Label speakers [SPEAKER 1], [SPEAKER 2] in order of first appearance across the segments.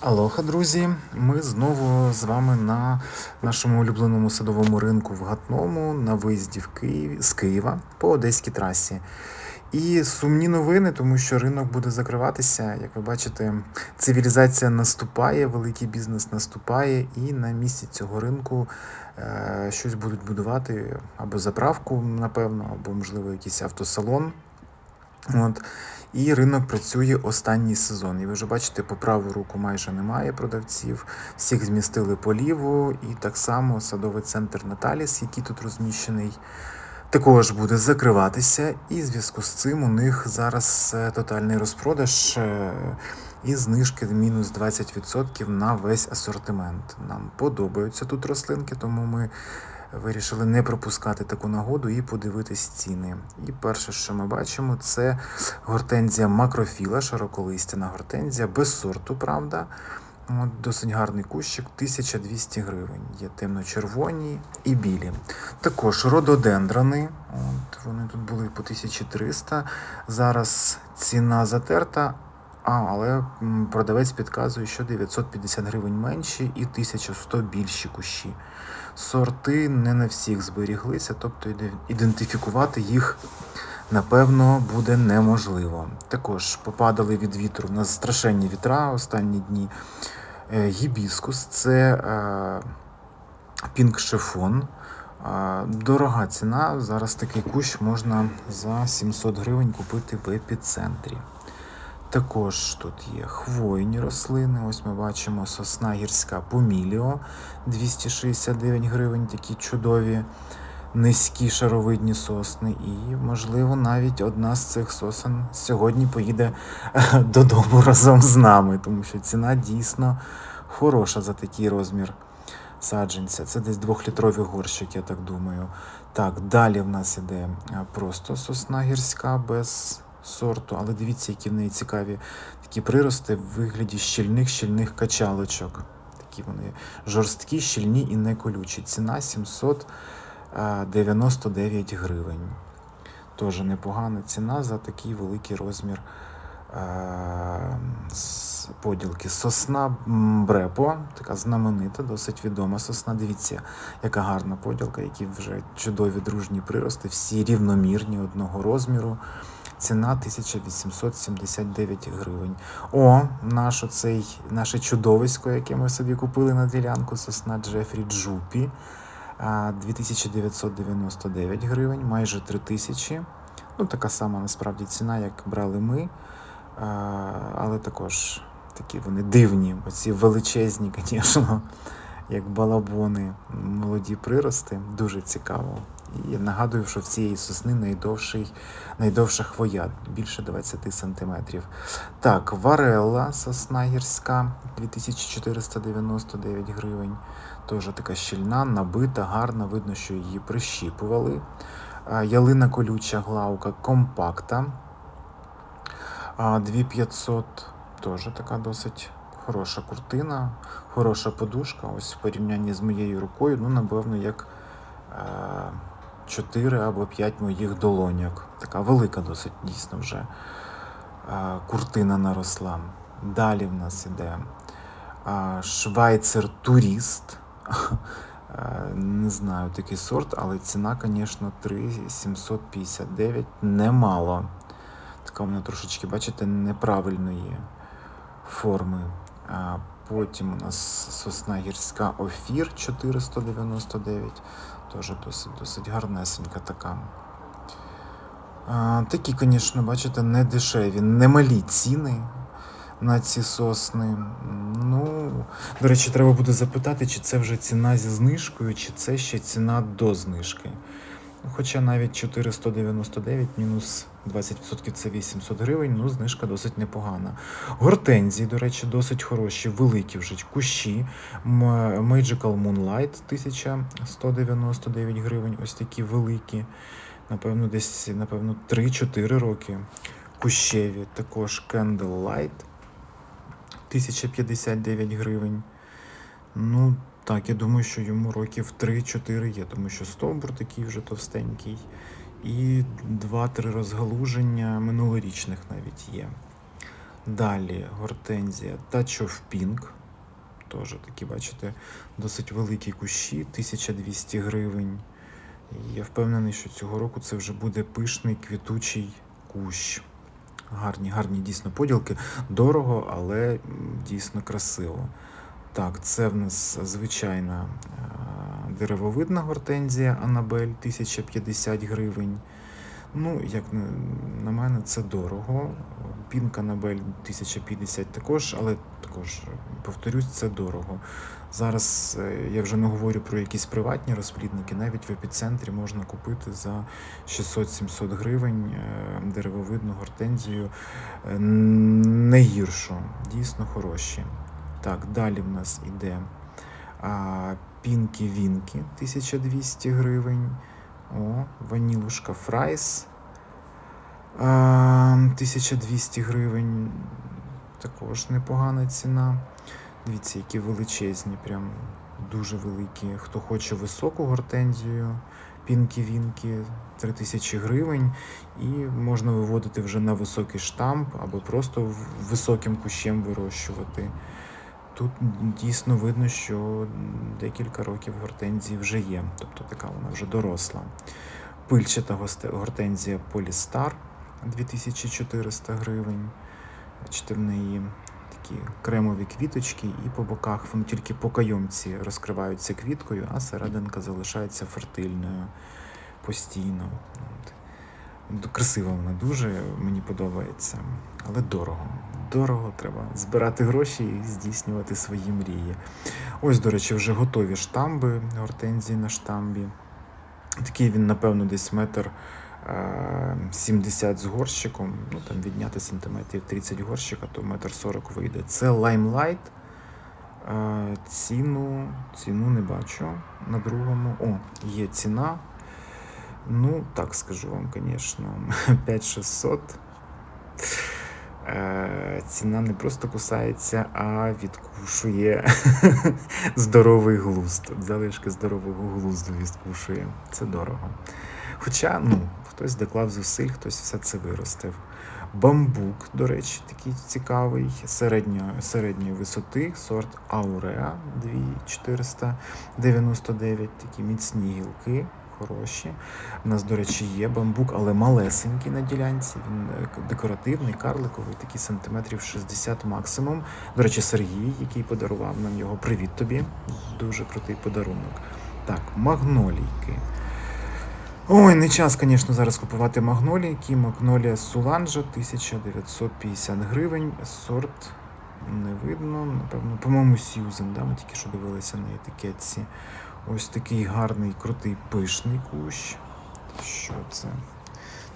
[SPEAKER 1] Алоха, друзі! Ми знову з вами на нашому улюбленому садовому ринку в Гатному на виїзді в Київ з Києва по Одеській трасі. І сумні новини, тому що ринок буде закриватися. Як ви бачите, цивілізація наступає, великий бізнес наступає, і на місці цього ринку е, щось будуть будувати або заправку, напевно, або можливо якийсь автосалон. От. І ринок працює останній сезон. І ви вже бачите, по праву руку майже немає продавців. Всіх змістили по ліву. І так само садовий центр Наталіс, який тут розміщений, також буде закриватися. І в зв'язку з цим у них зараз е, тотальний розпродаж е, і знижки мінус 20% на весь асортимент. Нам подобаються тут рослинки, тому ми вирішили не пропускати таку нагоду і подивитись ціни. І перше, що ми бачимо, це гортензія макрофіла, широколистяна гортензія, без сорту, правда. От, досить гарний кущик, 1200 гривень. Є темно-червоні і білі. Також рододендрони. От, вони тут були по 1300. Зараз ціна затерта. А, але продавець підказує, що 950 гривень менші і 1100 більші кущі. Сорти не на всіх зберіглися, тобто ідентифікувати їх напевно буде неможливо. Також попадали від вітру на страшенні вітра останні дні. Е, Гібіскус це е, пінк шифон. Е, Дорога ціна. Зараз такий кущ можна за 700 гривень купити в епіцентрі. Також тут є хвойні рослини. Ось ми бачимо сосна гірська поміліо 269 гривень, такі чудові низькі шаровидні сосни. І, можливо, навіть одна з цих сосен сьогодні поїде е, додому разом з нами, тому що ціна дійсно хороша за такий розмір саджанця. Це десь двохлітровий горщик, я так думаю. Так, далі в нас іде е, просто сосна гірська без сорту, але дивіться, які в неї цікаві такі прирости в вигляді щільних щільних качалочок. Такі вони жорсткі, щільні і не колючі. Ціна 799 гривень. Теж непогана ціна за такий великий розмір е, поділки. Сосна Брепо, така знаменита, досить відома сосна. Дивіться, яка гарна поділка, які вже чудові дружні прирости, всі рівномірні одного розміру. Ціна 1879 гривень. О, наш оцей, наше чудовисько, яке ми собі купили на ділянку, сосна Джефрі Джупі. 2999 гривень, майже 3000. Ну, така сама насправді ціна, як брали ми. Але також такі вони дивні, оці величезні, звісно, як балабони, молоді прирости. Дуже цікаво. І нагадую, що в цієї сосни найдовший, найдовша хвоя, більше 20 сантиметрів. Так, варелла сосна гірська 2499 гривень. Теж така щільна, набита, гарна, видно, що її прищіпували. Ялина колюча главка компакта. 2500 теж така досить хороша куртина, хороша подушка. Ось в порівнянні з моєю рукою, ну, напевно, як е, 4 або 5 моїх долоньок. Така велика досить дійсно вже е, куртина наросла. Далі в нас іде а, Швайцер Туріст. Е, Не знаю такий сорт, але ціна, звісно, 3759. Немало. Така вона трошечки, бачите, неправильної форми. Потім у нас сосна гірська Офір 499. Теж досить, досить гарнесенька така. Такі, звісно, бачите, не дешеві, немалі ціни на ці сосни. Ну, до речі, треба буде запитати, чи це вже ціна зі знижкою, чи це ще ціна до знижки. Хоча навіть 499 мінус 20% це 800 гривень, ну знижка досить непогана. Гортензії, до речі, досить хороші, великі вже кущі. Magical Moonlight 1199 гривень, ось такі великі. Напевно, десь напевно, 3-4 роки. Кущеві, також Candlelight 1059 гривень. Ну, так, я думаю, що йому років 3-4 є, тому що стовбур такий вже товстенький. І 2-3 розгалуження минулорічних навіть є. Далі гортензія Touch of. Теж такі, бачите, досить великі кущі, 1200 гривень. І я впевнений, що цього року це вже буде пишний квітучий кущ. Гарні, гарні дійсно поділки. Дорого, але дійсно красиво. Так, це в нас звичайна е, деревовидна гортензія Анабель 1050 гривень. Ну, як на, мене, це дорого. Пінка Анабель 1050 також, але також, повторюсь, це дорого. Зараз е, я вже не говорю про якісь приватні розплідники, навіть в епіцентрі можна купити за 600-700 гривень е, деревовидну гортензію е, не гіршу, дійсно хороші. Так, далі в нас іде а, Пінкі Вінкі 1200 гривень. О, ванілушка Фрайс. 1200 гривень. Також непогана ціна. Дивіться, які величезні, прям дуже великі. Хто хоче високу гортензію, пінкі-вінки 3000 гривень, і можна виводити вже на високий штамп або просто високим кущем вирощувати. Тут дійсно видно, що декілька років гортензії вже є, тобто така вона вже доросла. Пильчата гортензія Полістар 2400 гривень. В неї такі кремові квіточки, і по боках вони тільки по кайомці розкриваються квіткою, а серединка залишається фертильною постійно. Красива вона дуже, мені подобається, але дорого. Дорого треба збирати гроші і здійснювати свої мрії. Ось, до речі, вже готові штамби, гортензії на штамбі. Такий він, напевно, десь метр е, 70 з горщиком. Ну, там відняти сантиметрів 30 горщика, то метр 40 вийде. Це Limelight. Е, Ціну, ціну не бачу. На другому. О, є ціна. Ну, так скажу вам, звісно, 5600. Е, Ціна не просто кусається, а відкушує здоровий глузд. Залишки здорового глузду відкушує. Це дорого. Хоча, ну, хтось доклав зусиль, хтось все це виростив. Бамбук, до речі, такий цікавий, середньої, середньої висоти, сорт Ауреа 2499, такі міцні гілки, хороші. У нас, до речі, є бамбук, але малесенький на ділянці. Він е, декоративний, карликовий, такий сантиметрів 60 максимум. До речі, Сергій, який подарував нам його. Привіт тобі. Дуже крутий подарунок. Так, магнолійки. Ой, не час, звісно, зараз купувати магнолійки. Магнолія Суланжа 1950 гривень. Сорт не видно. Напевно, по-моєму, Сьюзен, да? ми тільки що дивилися на етикетці. Ось такий гарний, крутий, пишний кущ. Що це?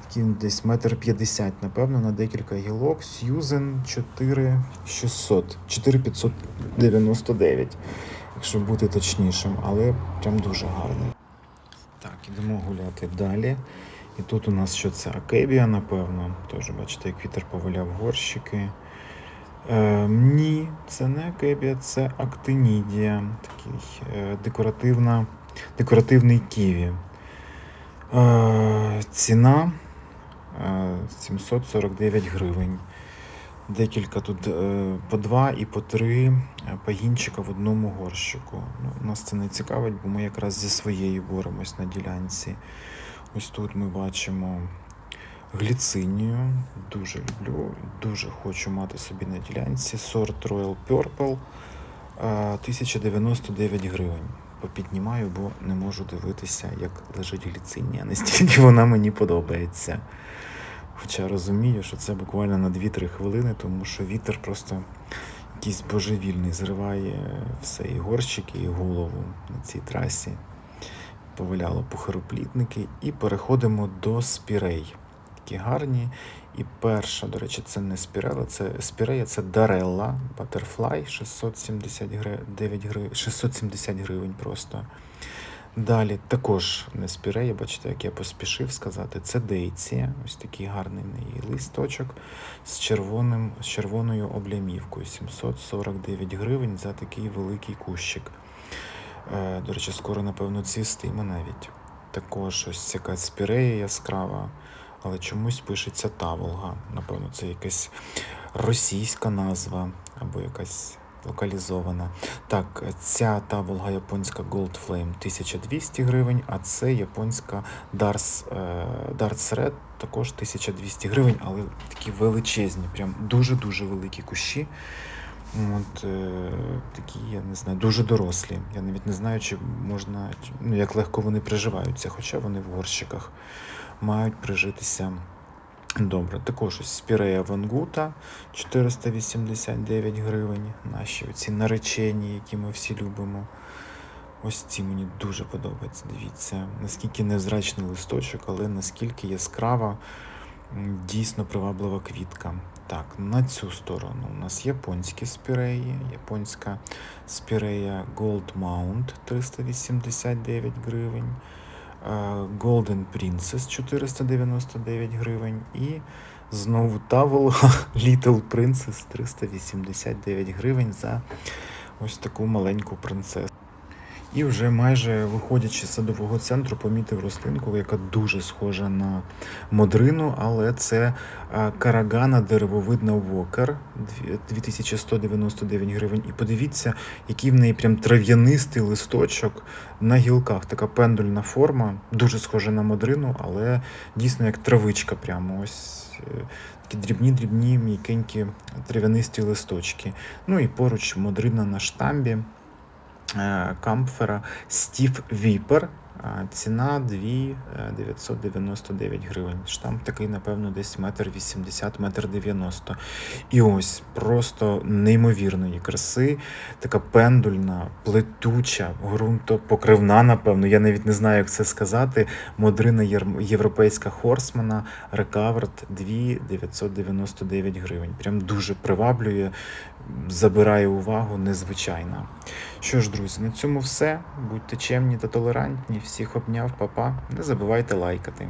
[SPEAKER 1] Такий десь метр п'ятдесят, напевно, на декілька гілок. Сьюзен 4600, 4599, якщо бути точнішим, але прям дуже гарний. Так, ідемо гуляти далі. І тут у нас що це? Акебія, напевно. Теж бачите, як вітер поваляв горщики. Е, ні, це не акебія, це актинідія. Такий е, декоративна, декоративний ківі. Е, ціна е, 749 гривень. Декілька тут е, по два і по три е, пагінчика в одному горщику. Ну, нас це не цікавить, бо ми якраз зі своєю боремось на ділянці. Ось тут ми бачимо гліцинію. Дуже люблю, дуже хочу мати собі на ділянці. Сорт Royal Purple е, 1099 гривень. Попіднімаю, бо не можу дивитися, як лежить гліцинія. Настільки вона мені подобається. Хоча розумію, що це буквально на 2-3 хвилини, тому що вітер просто якийсь божевільний зриває все і горщики, і голову на цій трасі. Поваляло похороплітники. І переходимо до спірей. Такі гарні. І перша, до речі, це не спірела, це спірея, це Дарелла Butterfly 679 гривень, 670 гривень просто. Далі також не спірея, бачите, як я поспішив сказати, це дейція. Ось такий гарний неї листочок з, червоним, з червоною облямівкою. 749 гривень за такий великий кущик. Е, До речі, скоро, напевно, цвістиме навіть. Також ось яка спірея яскрава. Але чомусь пишеться Таволга. Напевно, це якась російська назва або якась локалізована. Так, ця таволга японська Gold Flame 1200 гривень, а це японська Dars, е, Darts Red також 1200 гривень, але такі величезні, прям дуже-дуже великі кущі. От, е, такі, я не знаю, дуже дорослі. Я навіть не знаю, чи можна, ну, як легко вони приживаються, хоча вони в горщиках мають прижитися добре. Також ось спірея Вангута 489 гривень. Наші оці наречені, які ми всі любимо. Ось ці мені дуже подобаються. Дивіться, наскільки незрачний листочок, але наскільки яскрава, дійсно приваблива квітка. Так, на цю сторону у нас японські спіреї, японська спірея Gold Mount 389 гривень, е, Golden Princess 499 гривень і знову Таволга Little Princess 389 гривень за ось таку маленьку принцесу. І вже майже виходячи з садового центру, помітив рослинку, яка дуже схожа на модрину, але це карагана деревовидна Вокер 2199 гривень. І подивіться, який в неї прям трав'янистий листочок на гілках. Така пендульна форма, дуже схожа на модрину, але дійсно як травичка. Прямо ось е, такі дрібні-дрібні, м'якенькі трав'янисті листочки. Ну і поруч модрина на штамбі е, камфера Стів Віпер. Ціна 2 999 гривень. Штамп такий, напевно, десь метр 80, метр 90. І ось просто неймовірної краси, така пендульна, плетуча, ґрунтопокривна, напевно. Я навіть не знаю, як це сказати. Модрина європейська Хорсмана Рекаверт 2 999 гривень. Прям дуже приваблює, забирає увагу, незвичайна. Що ж, друзі, на цьому все. Будьте чемні та толерантні. Всіх обняв, папа. Не забувайте лайкати.